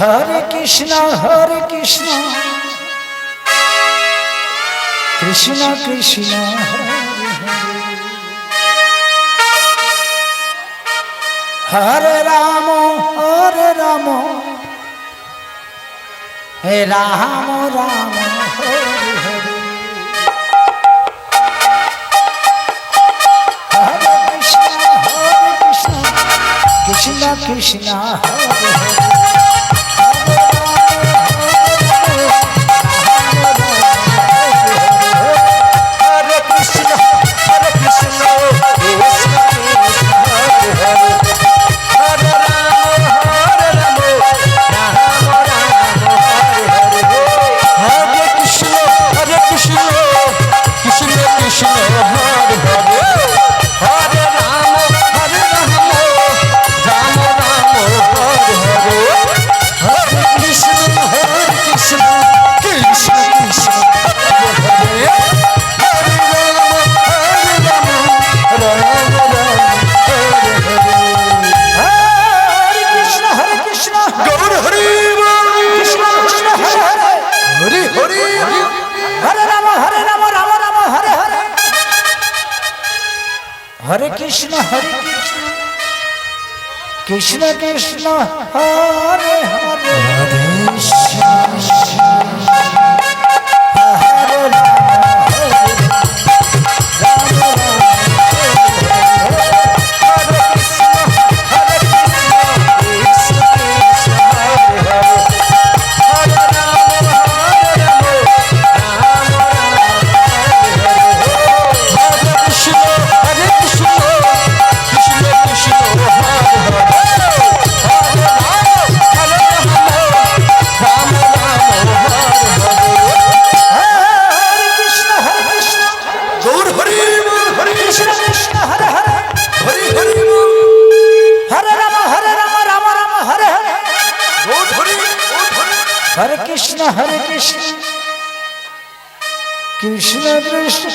হরে Krishna হরে Krishna. Krishna Krishna, হরে Ram হরে Ram. হে Ram Ram Krishna Krishna. Krishna Hare Krishna Krishna Hare Hare.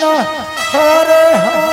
Hare Hare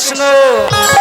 Krishna